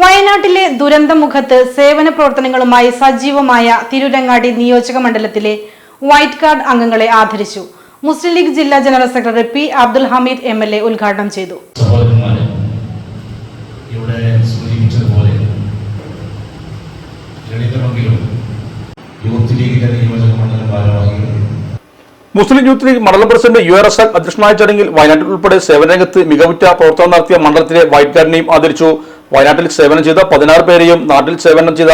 വയനാട്ടിലെ ദുരന്തമുഖത്ത് സേവന പ്രവർത്തനങ്ങളുമായി സജീവമായ തിരുരങ്ങാടി നിയോജക മണ്ഡലത്തിലെ വൈറ്റ് കാർഡ് അംഗങ്ങളെ ആദരിച്ചു. മുസ്ലിം ലീഗ് ജില്ലാ general secretary P Abdul Hameed M L A ഉദ്ഘാടനം ചെയ്തു. യൂത്ത് ലീഗിന്റെ നിയോജക മണ്ഡലം ഭാരവാഹികൾ മുസ്ലിം യൂത്ത് ലീഗ് മണ്ഡലം പ്രസിഡന്റ് യു ആർ എസ് അധ്യക്ഷനായ ചടങ്ങിൽ വയനാട്ടിൽ ഉൾപ്പെടെ സേവനരംഗത്ത് മികവുറ്റ പ്രവർത്തനം നടത്തിയ മണ്ഡലത്തിലെ വൈറ്റ് കാർഡിനെയും ആദരിച്ചു. വയനാട്ടിൽ സേവനം ചെയ്ത പതിനാറ് പേരെയും നാട്ടിൽ സേവനം ചെയ്ത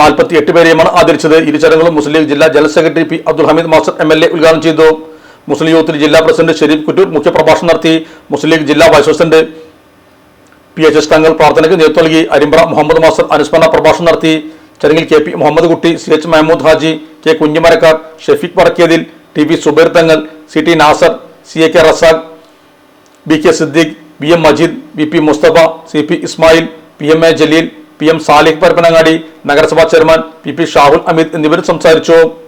നാൽപ്പത്തി എട്ട് പേരെയുമാണ് ആദരിച്ചത്. ഇരു ചടങ്ങുകളും മുസ്ലിം ലീഗ് ജില്ലാ general secretary P Abdul Hameed master M L A ഉദ്ഘാടനം ചെയ്തു. മുസ്ലിം യൂത്തിൽ ജില്ലാ പ്രസിഡന്റ് ഷെരീഫ് കുറ്റൂർ മുഖ്യപ്രഭാഷണം നടത്തി. മുസ്ലിം ലീഗ് ജില്ലാ vice president P H S Thangal പ്രാർത്ഥനയ്ക്ക് നേതൃത്വം നൽകി. അരിമ്പ്ര മുഹമ്മദ് മാസ്റ്റർ അനുസ്മരണ പ്രഭാഷണം നടത്തി. ചടങ്ങിൽ K P Muhammad Kutty C H Mahmood Haji K Kunjumarakkar Shafeeq Parakkiyathil T V Subair Thangal C T Nasar C A K Razak B K Siddique B M Majeed V P Mustafa C P Ismail P M A Jaleel P M Salih Parappanangadi നഗരസഭാ chairman P P Shahul Hameed എന്നിവർ സംസാരിച്ചു.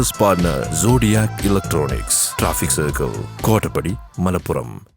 business partner Zodiac Electronics, Traffic Circle, Kotapadi, Malappuram.